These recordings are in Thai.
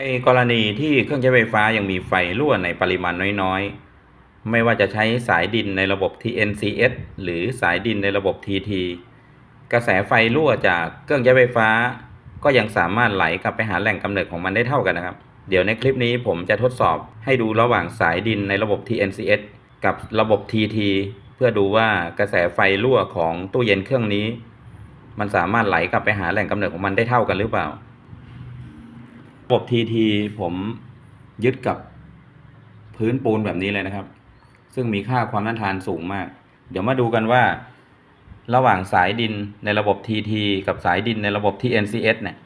ในกรณีที่เครื่องใช้ไฟฟ้ายังมีไฟรั่วในปริมาณน้อยๆ ไม่ว่าจะใช้สายดินในระบบ TNCS หรือสายดินในระบบ TT กระแสไฟรั่วจากเครื่องใช้ไฟฟ้า ก็ยังสามารถไหลกลับไปหาแหล่งกำเนิดของมันได้เท่ากันนะครับ เดี๋ยวในคลิปนี้ผมจะทดสอบให้ดูระหว่างสายดินในระบบ TNCS กับระบบ TT เพื่อดูว่ากระแสไฟรั่วของตู้เย็นเครื่องนี้ มันสามารถไหลกลับไปหาแหล่งกำเนิดของมันได้เท่ากันหรือเปล่า ระบบ TT ผมยึดกับพื้นปูนแบบนี้เลยนะครับ ซึ่งมีค่าความต้านทานสูงมาก เดี๋ยวมาดูกันว่า ระหว่างสายดินในระบบ TT กับสายดินในระบบ TNCS เนี่ย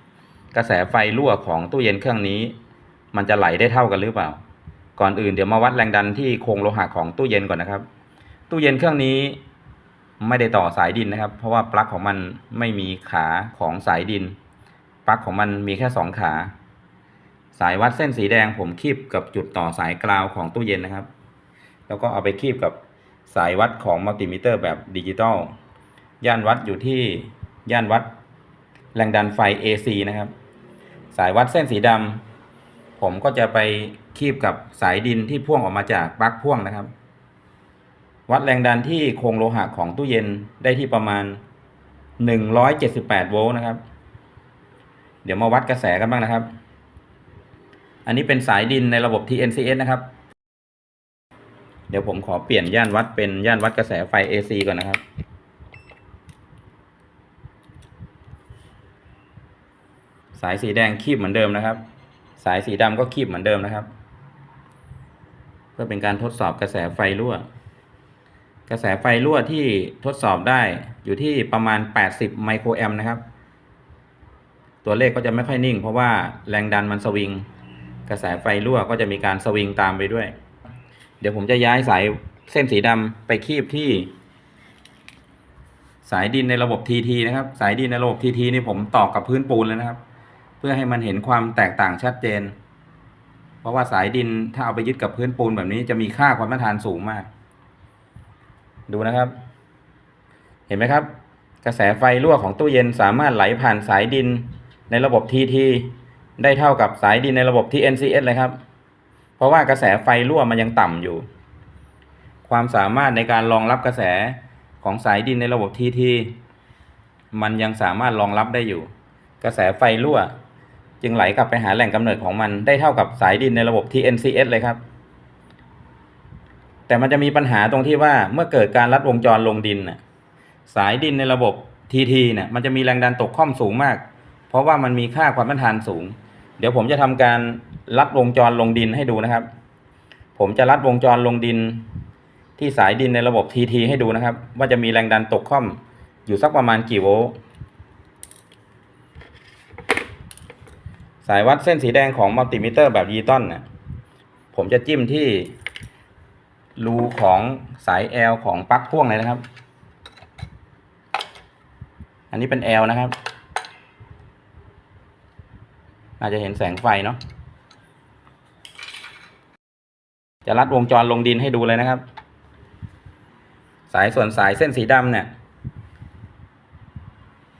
กระแสไฟรั่วของตู้เย็นเครื่องนี้ มันจะไหลได้เท่ากันหรือเปล่า ก่อนอื่นเดี๋ยวมาวัดแรงดันที่โครงโลหะของตู้เย็นก่อนนะครับ ตู้เย็นเครื่องนี้ไม่ได้ต่อสายดินนะครับ เพราะว่าปลั๊กของมันไม่มีขาของสายดิน ปลั๊กของมันมีแค่สองขา สายวัดเส้นสีแดงผมคีบกับจุดต่อสายกราวของตู้เย็นนะครับ แล้วก็เอาไปคีบกับสายวัดของมัลติมิเตอร์แบบดิจิตอลย่านวัดอยู่ที่ย่านวัดแรงดันไฟ AC นะครับ สายวัดเส้นสีดำผมก็จะไปคีบกับสายดินที่พ่วงออกมาจากปลั๊กพ่วงนะครับ วัดแรงดันที่โครงโลหะของตู้เย็นได้ที่ประมาณ 178 โวลต์นะครับ เดี๋ยวมาวัดกระแสกันบ้างนะครับ อันนี้เป็นสายดินในระบบ TNCS นะครับ เดี๋ยวผมขอเปลี่ยนย่านวัดเป็นย่านวัดกระแสไฟ AC ก่อนนะครับ สายสีแดงคีบเหมือนเดิมนะครับ สายสีดำก็คีบเหมือนเดิมนะครับ เพื่อเป็นการทดสอบกระแสไฟรั่ว กระแสไฟรั่วที่ทดสอบได้อยู่ที่ประมาณ 80 ไมโครแอมป์นะครับ ตัวเลขก็จะไม่ค่อยนิ่ง เพราะว่าแรงดันมันสวิง กระแสไฟรั่วก็จะมีการสวิงตามไปด้วย เดี๋ยวผมจะย้ายสายเส้นสีดำไปคีบที่ สายดินในระบบ TT นะครับ สายดินในระบบ TT นี่ผมตอกกับพื้นปูนเลยนะครับ เพื่อให้มันเห็นความแตกต่างชัดเจน เพราะว่าสายดินถ้าเอาไปยึดกับพื้นปูนแบบนี้จะมีค่าความต้านทานสูงมาก ดูนะครับ เห็นไหมครับ กระแสไฟรั่วของตู้เย็นสามารถไหลผ่านสายดินในระบบ TT ได้เท่ากับสายดินในระบบ TNCS เลยครับ เพราะว่ากระแสไฟรั่วมันยังต่ำอยู่ ความสามารถในการรองรับกระแสของสายดินในระบบ TT มันยังสามารถรองรับได้อยู่ กระแสไฟรั่ว จึงไหลกลับไปหาแหล่งกำเนิดของมันได้เท่ากับสายดินในระบบ TNCS เลยครับ แต่มันจะมีปัญหาตรงที่ว่าเมื่อเกิดการลัดวงจรลงดินน่ะสายดินในระบบ TT เนี่ยมันจะมีแรงดันตกค่อมสูงมาก เพราะว่ามันมีค่าความต้านทานสูง เดี๋ยวผมจะทำการลัดวงจรลงดินให้ดูนะครับ ผมจะลัดวงจรลงดิน ที่สายดินในระบบ TT ให้ดูนะครับ ว่าจะมีแรงดันตกค่อมอยู่สักประมาณกี่โวลต์สายวัดเส้นสีแดงของมัลติมิเตอร์แบบยีตอนเนี่ยผมจะจิ้มที่รูของสาย L ของปลั๊กพ่วงเลยนะครับ อันนี้เป็น L นะครับ อาจจะเห็นแสงไฟเนาะจะรัดวงจรลงดินให้ดูเลยนะครับ สายส่วนสายเส้นสีดำเนี่ย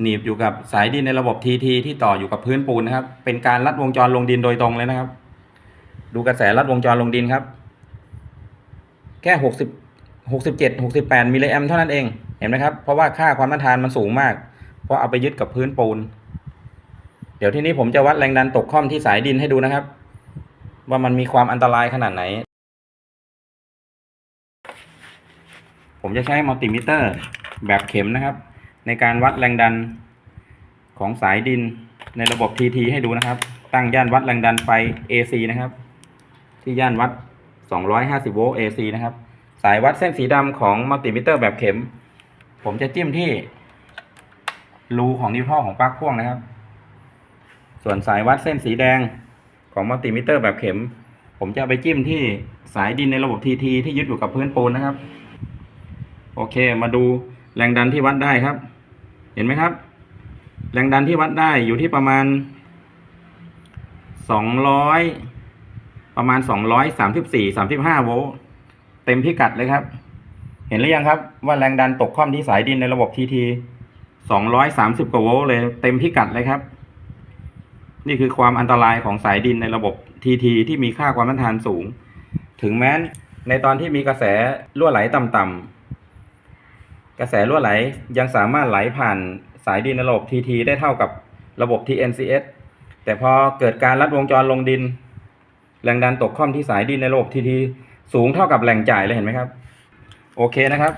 หนีบอยู่กับสายดินในระบบ TT ที่ต่ออยู่กับพื้นปูนนะครับ เป็นการรัดวงจรลงดินโดยตรงเลยนะครับ ดูกระแสรัดวงจรลงดินครับ แค่หกสิบหกสิบเจ็ดหกสิบแปดมิลลิแอมเท่านั้นเองเห็นไหมครับ เพราะว่าค่าความต้านทานมันสูงมาก เพราะเอาไปยึดกับพื้นปูน เดี๋ยวที่นี้ผมจะวัดแรงดันตกค่อมที่สายดินให้ดูนะครับ ว่ามันมีความอันตรายขนาดไหน ผมจะใช้มัลติมิเตอร์แบบเข็มนะครับ ในการวัดแรงดันของสายดินในระบบ TT ให้ดูนะครับ ตั้งย่านวัดแรงดันไฟ AC นะครับ ที่ย่านวัด 250 โวลต์ AC นะครับ สายวัดเส้นสีดำของมัลติมิเตอร์แบบเข็ม ผมจะจิ้มที่รูของนิ้วท่อของปลั๊กพ่วงนะครับ ส่วนสายวัดเส้นสีแดงของมัลติมิเตอร์แบบเข็ม ผมจะไปจิ้มที่สายดินในระบบ TT ที่ยึดอยู่กับพื้นปูนนะครับ โอเค มาดูแรงดันที่วัดได้ครับ เห็นไหมครับ แรงดันที่วัดได้อยู่ที่ประมาณ 200 ประมาณ 234 35 โวลต์เต็มพิกัดเลยครับ เห็นหรือยังครับว่าแรงดันตกค่อมที่สายดินในระบบ TT 230 กว่าโวลต์เลยเต็มพิกัดเลยครับ นี่คือความอันตรายของสายดินในระบบ TT ที่มีค่าความต้านทานสูง ถึงแม้นในตอนที่มีกระแสรั่วไหลต่ำๆกระแสรั่วไหลยังสามารถไหลผ่านสายดินในระบบ TT ได้เท่ากับระบบ TNCS แต่พอเกิดการลัดวงจรลงดิน แรงดันตกค่อมที่สายดินในระบบ TT สูงเท่ากับแหล่งจ่ายเลยเห็นไหมครับ โอเคนะครับ